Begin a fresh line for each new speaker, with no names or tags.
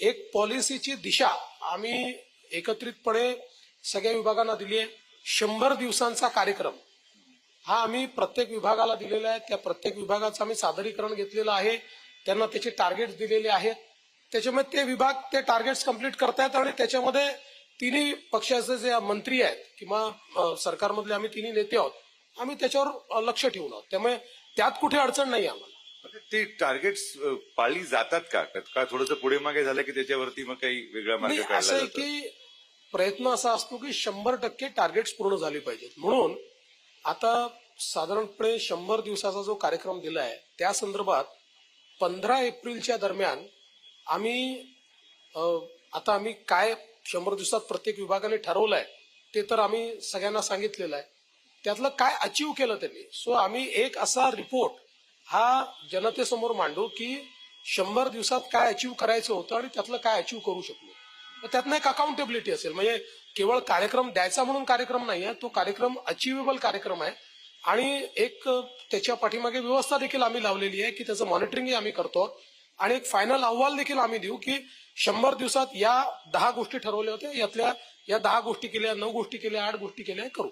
एक पॉलिसीची दिशा आम्ही एकत्रितपणे सगळ्या विभागांना दिली आहे. शंभर दिवसांचा कार्यक्रम हा आम्ही प्रत्येक विभागाला दिलेला आहे. त्या प्रत्येक विभागाचं आम्ही सादरीकरण घेतलेलं आहे. त्यांना त्याचे टार्गेट्स दिलेले आहेत. त्याच्यामुळे ते विभाग ते टार्गेट्स कंप्लीट करतायत आणि त्याच्यामध्ये तिन्ही पक्षाचे जे मंत्री आहेत किंवा सरकारमधले आम्ही तिन्ही नेते आहोत. आम्ही त्याच्यावर लक्ष ठेवून आहोत. त्यामुळे त्यात कुठे अडचण नाही आम्हाला.
ते टार्गेट्स पाळली जातात का? का थोडंसं पुढे मागे झालं की त्याच्यावरती मग काही वेगळा मार्ग
असं आहे की प्रयत्न असा असतो की शंभर टक्के टार्गेट्स पूर्ण झाले पाहिजेत. म्हणून आता साधारणपणे शंभर दिवसाचा जो कार्यक्रम दिला आहे त्या संदर्भात पंधरा एप्रिलच्या दरम्यान आम्ही आता आम्ही काय शंभर दिवसात प्रत्येक विभागाने ठरवलंय ते तर आम्ही सगळ्यांना सांगितलेलं आहे. त्यातलं काय अचीव केलं त्यांनी? सो आम्ही एक असा रिपोर्ट हा जनतेसमोर मांडू की शंभर दिवसात काय अचीव करायचं होतं आणि त्यातलं काय अचीव करू शकलो. त्यातनं एक अकाउंटेबिलिटी असेल. म्हणजे केवळ कार्यक्रम द्यायचा म्हणून कार्यक्रम नाही आहे तो कार्यक्रम अचिवेबल कार्यक्रम आहे. आणि एक त्याच्या पाठीमागे व्यवस्था देखील आम्ही लावलेली आहे की त्याचं मॉनिटरिंगही आम्ही करतो. आणि एक फायनल अहवाल देखील आम्ही देऊ की शंभर दिवसात या दहा गोष्टी ठरवल्या होत्या यातल्या या दहा गोष्टी केल्या नऊ गोष्टी केल्या आठ गोष्टी केल्या करू.